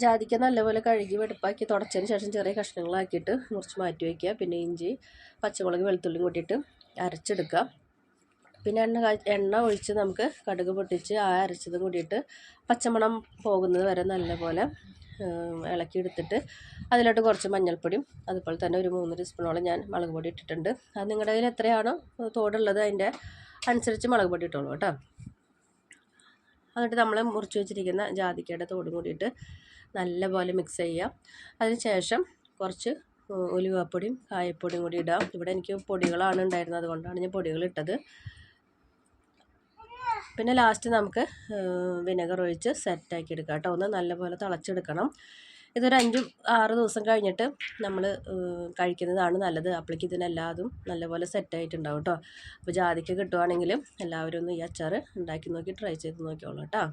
ജാതിക്ക നല്ലപോലെ കഴുകി വെടുപ്പാക്കി തുടച്ചതിന് ശേഷം ചെറിയ കഷ്ണങ്ങളാക്കിയിട്ട് മുറിച്ച് മാറ്റി വയ്ക്കുക. പിന്നെ ഇഞ്ചി പച്ചമുളക് വെളുത്തുള്ളി കൂട്ടിയിട്ട് അരച്ചെടുക്കുക. പിന്നെ എണ്ണ എണ്ണ ഒഴിച്ച് നമുക്ക് കടുക് പൊട്ടിച്ച് ആ അരച്ചത് കൂടിയിട്ട് പച്ചമണം പോകുന്നത് വരെ നല്ലപോലെ ഇളക്കി ഇളക്കിയെടുത്തിട്ട് അതിലോട്ട് കുറച്ച് മഞ്ഞൾപ്പൊടിയും അതുപോലെ തന്നെ ഒരു മൂന്ന് ടീസ്പൂണോളം ഞാൻ മുളക് പൊടി ഇട്ടിട്ടുണ്ട്. അത് നിങ്ങളുടെ കയ്യിൽ എത്രയാണോ തോടുള്ളത് അതിന്റെ അനുസരിച്ച് മുളക് പൊടി ഇട്ടോളൂ കേട്ടോ. എന്നിട്ട് നമ്മൾ മുറിച്ച് വെച്ചിരിക്കുന്ന ജാതിക്കയുടെ തോടും കൂടിയിട്ട് നല്ലപോലെ മിക്സ് ചെയ്യാം. അതിന് ശേഷം കുറച്ച് ഉലുവപ്പൊടിയും കായപ്പൊടിയും കൂടി ഇടാം. ഇവിടെ എനിക്ക് പൊടികളാണ് ഉണ്ടായിരുന്നത്. അതുകൊണ്ടാണ് ഞാൻ പൊടികൾ ഇട്ടത്. പിന്നെ ലാസ്റ്റ് നമുക്ക് വിനെഗർ ഒഴിച്ച് സെറ്റാക്കി എടുക്കാം കേട്ടോ. ഒന്ന് നല്ലപോലെ തിളച്ചെടുക്കണം. ഇതൊരു അഞ്ച് ആറ് ദിവസം കഴിഞ്ഞിട്ട് നമ്മൾ കഴിക്കുന്നതാണ് നല്ലത്. അപ്പോഴേക്ക് ഇതിനെല്ലാതും നല്ലപോലെ സെറ്റായിട്ടുണ്ടാവും കേട്ടോ അപ്പോൾ ജാതിക്ക കിട്ടുവാണെങ്കിലും എല്ലാവരും ഒന്ന് ഈ അച്ചാർ ഉണ്ടാക്കി നോക്കി ട്രൈ ചെയ്ത് നോക്കിയോളൂ കേട്ടോ